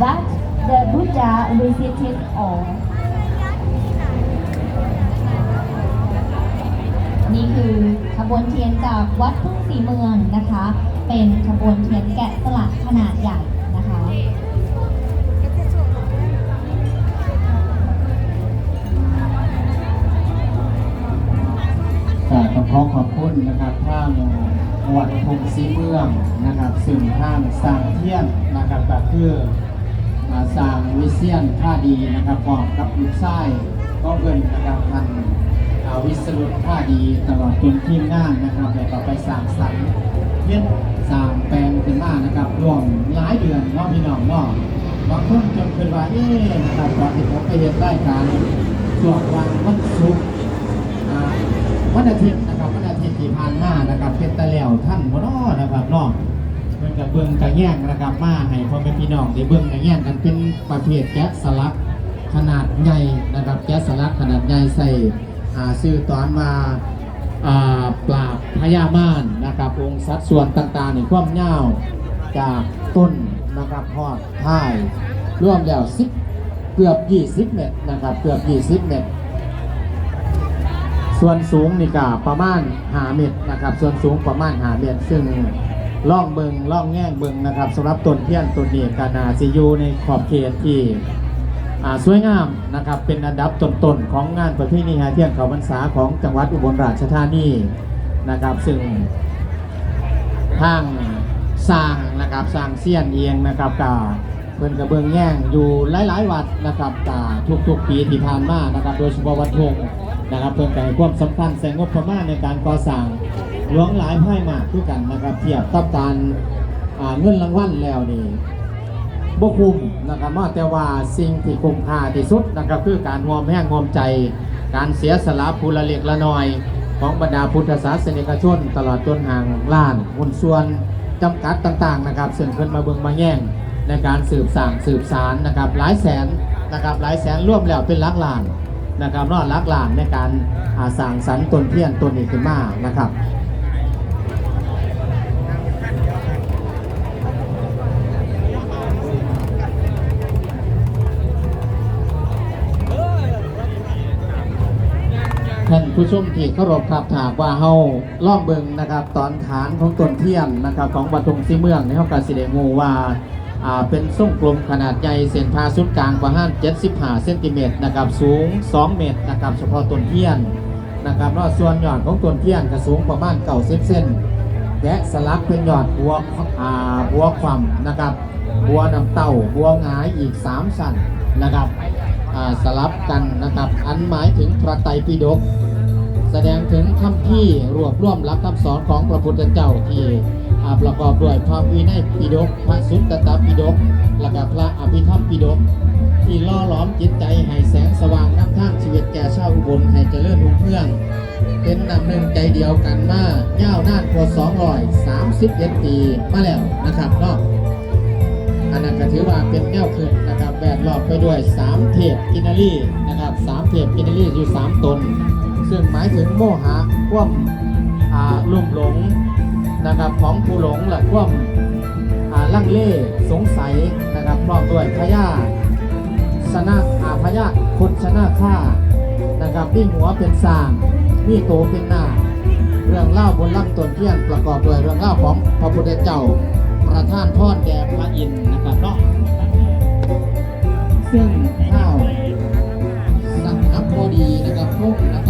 that the Buddha visited all นี่คือขบวนเทียนจากวัดทุ่งสีเมืองนะคะ เป็นขบวนเทียนแกะสลักขนาดใหญ่นะคะ ก็ต้องขอขอบคุณนะครับทางวัดพงศรีเมืองนะครับ ซึ่งทางสร้างเทียนนะครับก็คืออ่า สร้างวิเซียนท่าดีนะครับพร้อมกับลูกชายก็เกินนะครับท่านวิสรุตท่าดีตลอดจนทีมงานนะครับแล้วก็ไปสร้างสรรค์เทียนสร้างแปลงขึ้นมานะครับรวมหลายเดือนเนาะพี่น้องเนาะบางคนจนคิดว่าเอ๊ะนะครับตอนที่ผมไปเห็นรายการช่วงวันวันศุกร์วันอาทิตย์นะครับวันอาทิตย์ที่ผ่านมานะครับเป็นตะแล้วท่านบ่เนาะนะครับนาะเพิ่น กับเบิ่งกระแย่งนะครับมาให้พ่อแม่พี่น้องได้เบิ่งกระแย่งกันเป็นประเภทแกะสลักขนาดใหญ่นะครับแกะสลักขนาดใหญ่ใส่อ่าชื่อตอนมาอ่าปราบพญาม่ารนะครับองค์สัดส่วนต่างๆในความยาวจากต้นนะครับฮอดท้ายรวมแล้ว10เกือบ 20 เมตรนะครับเกือบ 20 เมตร ส่วนสูงนี่ก็ประมาณหาเมตรนะครับ ส่วนสูงประมาณหาเมตรซึ่ง ล่องเบิงล่องแง่งเบิงนะครับสำหรับต้นเทียนต้นนี้ก็นาจะอยู่ในขอบเขตที่สวยงามนะครับเป็นอันดับต้นๆของงานประเพณีแห่เทียนเขาพรรษาของจังหวัดอุบลราชธานีนะครับ ซึ่งทางสร้างนะครับสร้างเสี้ยนเองนะครับกาเพิ่อนกระเบื้องแย่งอยู่หลายๆวัดนะครับกาทุกๆปีที่ผ่านมานะครับ โดยเฉพาะวัดทงนะครับเพื่อนการความสำคัญแสงงบประมาณในการก่อสร้าง หลวงหลายไพ่มากด้วยกันนะครับเทียบกับการเงินรางวัลแล้วนี่บ่คุ้มนะครับว่าแต่ว่าสิ่งที่คุ้มค่าที่สุดนะครับคือการรวมแห่งรวมใจ การเสียสละภูละเล็กละน้อย ของบรรดาพุทธศาสนิกชน ตลอดจนห่างล้านหุ้นส่วนจำกัดต่างๆนะครับซึ่งเพิ่นมาเบิงมาแย่งในการสืบสานสืบสารนะครับหลายแสนนะครับหลายแสนร่วมแล้วเป็นลักล้านนะครับนอดลักหลานในการสร้างสรรค์ตนเทียนตนนี้ขึ้นมานะครับ ท่านผู้ชมที่เคารพครับถากว่าเฮาล่องเบิงนะครับ ตอนฐานของต้นเทียนนะครับ ของวัดตรงซีเมืองในเฮากาสิเดงูว่าอ่าเป็นทรงกลมขนาดใหญ่เส้นผ่าศูนย์กลางประมาณ75เซนติเมตรนะครับสูง 2 เมตรนะครับเฉพาะต้นเทียนนะครับแล้วส่วนยอดของต้นเทียนก็สูงประมาณ90เซนแกะสลักเป็นยอดบัวอ่าบัวความนะครับบัวน้ำเต้าบัวงายอีก3ชั้นนะครับ สลับกันนะครับ อันหมายถึงพระไตรปิฎกแสดงถึงคำที่รวบรวมหลักคำสอนของพระพุทธเจ้าที่ประกอบด้วยพระวินัยปิฎกพระสุตตตปิฎกและก็พระอภิธรรมปิฎกที่ล่อหลอมจิตใจให้แสงสว่างนำทางชีวิตแก่ชาวอุบลให้เจริญรุ่งเรือง เป็นนำหนึ่งใจเดียวกันมายาวนานกว่า231 ปีมาแล้วนะครับเนาะอันนั้นก็ถือว่าเป็นแนวขึ้น นะครับแวดล้อมไปด้วย 3 เทพกินารีนะครับสามเทพกินารีอยู่ 3 ตน ซึ่งหมายถึงโมหะความอ่าลุ่มหลงนะครับของผู้หลงและความอ่าลังเลสงสัยนะครับพร้อมด้วยพญาสนาอาพญาคนชนะข้านะครับมีหัวเป็นสางมีโตเป็นหน้าเรื่องเล่าบนลำต้นเทียนประกอบด้วยเรื่องเล่าของพระพุทธเจ้าประท่านพรแด่พระอินทร์นะครับเนาะ ซึ่งข้าวสังอัพพอดีนะครับพุ่งนะครับ